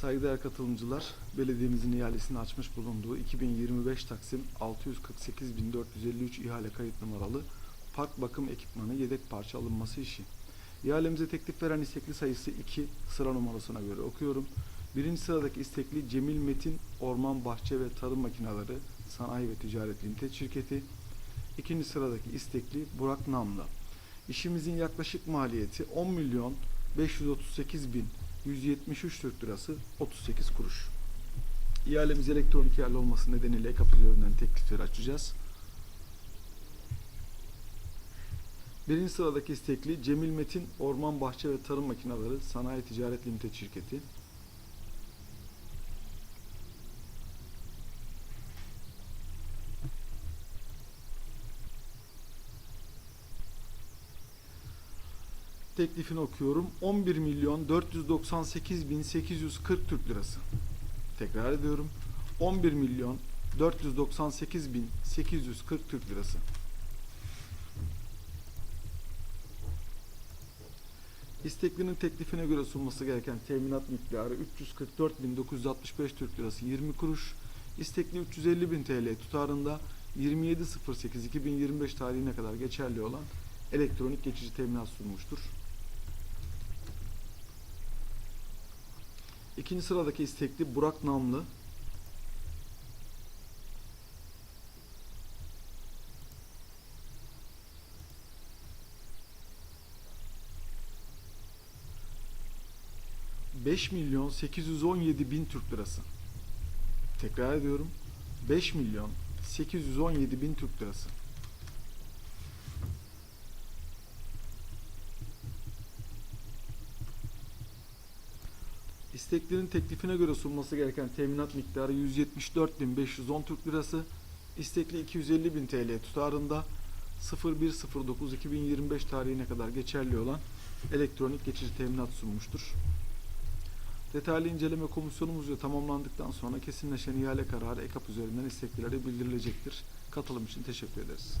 Saygıdeğer katılımcılar, belediyemizin ihalesini açmış bulunduğu 2025 Taksim 648.453 ihale kayıt numaralı park bakım ekipmanı yedek parça alınması işi. İhalemize teklif veren istekli sayısı 2, sıra numarasına göre okuyorum. Birinci sıradaki istekli Cemil Metin Orman Bahçe ve Tarım Makineleri Sanayi ve Ticaret Limited şirketi. İkinci sıradaki istekli Burak Namlı. İşimizin yaklaşık maliyeti 10 milyon 538 bin 173 Türk lirası 38 kuruş. İhalemiz elektronik ihale olması nedeniyle EKAP üzerinden teklifleri açacağız. Birinci sıradaki istekli Cemil Metin Orman Bahçe ve Tarım Makineleri Sanayi Ticaret Limited şirketi. Teklifini okuyorum. 11 milyon 498 bin 840 Türk lirası. Tekrar ediyorum. 11 milyon 498 bin 840 Türk lirası. İsteklinin teklifine göre sunması gereken teminat miktarı 344.965 Türk lirası 20 kuruş. İstekli 350.000 TL tutarında 27.08.2025 tarihine kadar geçerli olan elektronik geçici teminat sunmuştur. İkinci sıradaki istekli Burak Namlı. Beş milyon 817 bin Türk lirası. Tekrar ediyorum. 5 milyon 817 bin Türk lirası. İsteklerin teklifine göre sunması gereken teminat miktarı 174.510 Türk Lirası, istekli 250.000 TL tutarında 01.09.2025 tarihine kadar geçerli olan elektronik geçici teminat sunmuştur. Detaylı inceleme komisyonumuzca tamamlandıktan sonra kesinleşen ihale kararı EKAP üzerinden isteklilere bildirilecektir. Katılım için teşekkür ederiz.